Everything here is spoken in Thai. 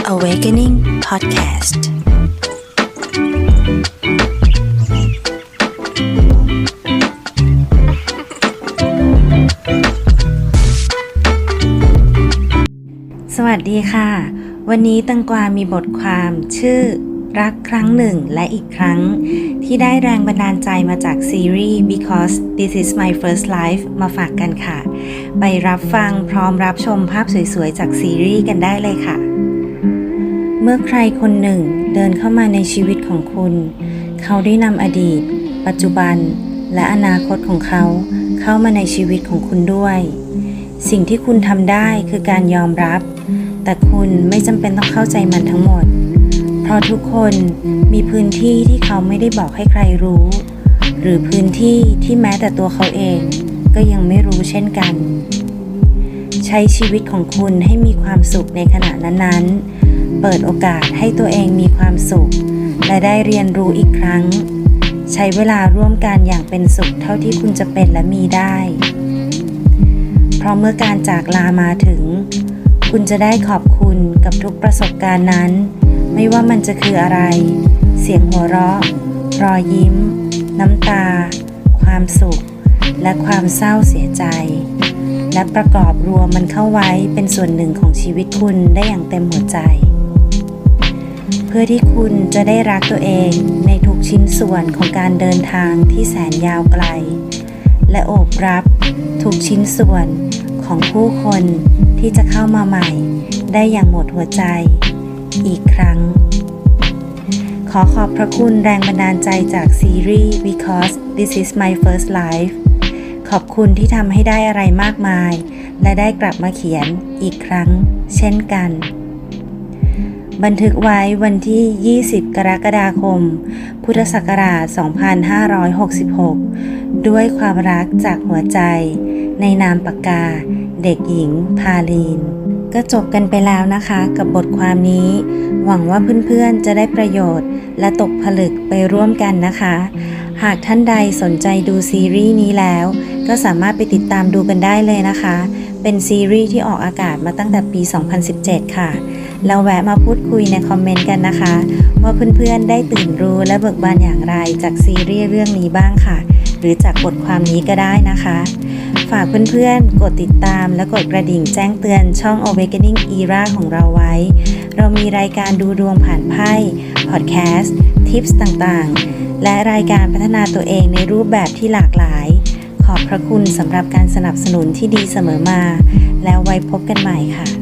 Podcast สวัสดีค่ะ วันนี้ตังกวามีบทความชื่อรักครั้งหนึ่งและอีกครั้ง ที่ได้แรงบันดาลใจมาจากซีรีส์ Because This Is My First Life มาฝากกันค่ะ ไปรับฟังพร้อมรับชมภาพสวยๆ จากซีรีส์กันได้เลยค่ะ เมื่อใครคนหนึ่งเดินเข้ามาในชีวิตของคุณ เขาได้นำอดีต ปัจจุบัน และอนาคตของเขา เข้ามาในชีวิตของคุณด้วย สิ่งที่คุณทำได้คือการยอมรับ แต่คุณไม่จำเป็นต้องเข้าใจมันทั้งหมด เพราะทุกคนมีพื้นที่ที่เขาไม่ได้บอกให้ใครรู้ หรือพื้นที่ที่แม้แต่ตัวเขาเอง ก็ยังไม่รู้เช่นกัน ใช้ชีวิตของคุณให้มีความสุขในขณะนั้นๆ เปิดโอกาสให้ตัวเองมีความสุข และได้เรียนรู้อีกครั้ง ใช้เวลาร่วมกันอย่างเป็นสุขเท่าที่คุณจะเป็นและมีได้ เพราะเมื่อการจากลามาถึง คุณจะได้ขอบคุณกับทุกประสบการณ์นั้น ไม่ว่ามันจะคืออะไร เสียงหัวเราะ รอยยิ้ม น้ำตา ความสุข และความเศร้าเสียใจ และประกอบรวมมันเข้าไว้เป็นส่วนหนึ่งของชีวิตคุณได้อย่างเต็มหัวใจ เพื่อที่คุณจะได้รักตัวเองในทุกชิ้นส่วนของการเดินทางที่แสนยาวไกล และโอบรับทุกชิ้นส่วนของผู้คนที่จะเข้ามาใหม่ ได้อย่างหมดหัวใจ อีกครั้ง ขอขอบพระคุณแรงบันดาลใจจากซีรีส์ Because This Is My First Life ขอบคุณที่ทำให้ได้อะไรมากมาย และได้กลับมาเขียนอีกครั้ง เช่นกัน บันทึกไว้วันที่ 20 กรกฎาคม พุทธศักราช 2566 ด้วยความรักจากหัวใจ ในนามปากกา เด็กหญิง พาลีน ก็จบกันไปแล้วนะคะกับบทความนี้ หวังว่าเพื่อนๆจะได้ประโยชน์ และตกผลึกไปร่วมกันนะคะ หากท่านใดสนใจดูซีรีส์นี้แล้ว ก็สามารถไปติดตามดูกันได้เลยนะคะ เป็นซีรีส์ที่ออกอากาศมาตั้งแต่ปี 2017 ค่ะ เราแวะมาพูดคุยในคอมเมนต์กันนะคะ ว่าเพื่อนๆได้ตื่นรู้และเบิกบานอย่างไรจากซีรีส์เรื่องนี้บ้างค่ะ หรือจากบทความนี้ก็ได้นะคะ ฝากเพื่อนๆ กดติดตามและกดกระดิ่งแจ้งเตือนช่อง Awakening Era ของเราไว้ เรามีรายการดูดวงผ่านไพ่พอดแคสต์ ทิปส์ต่างๆ และรายการพัฒนาตัวเองในรูปแบบที่หลากหลาย ขอบพระคุณสำหรับการสนับสนุนที่ดีเสมอมา แล้วไว้พบกันใหม่ค่ะ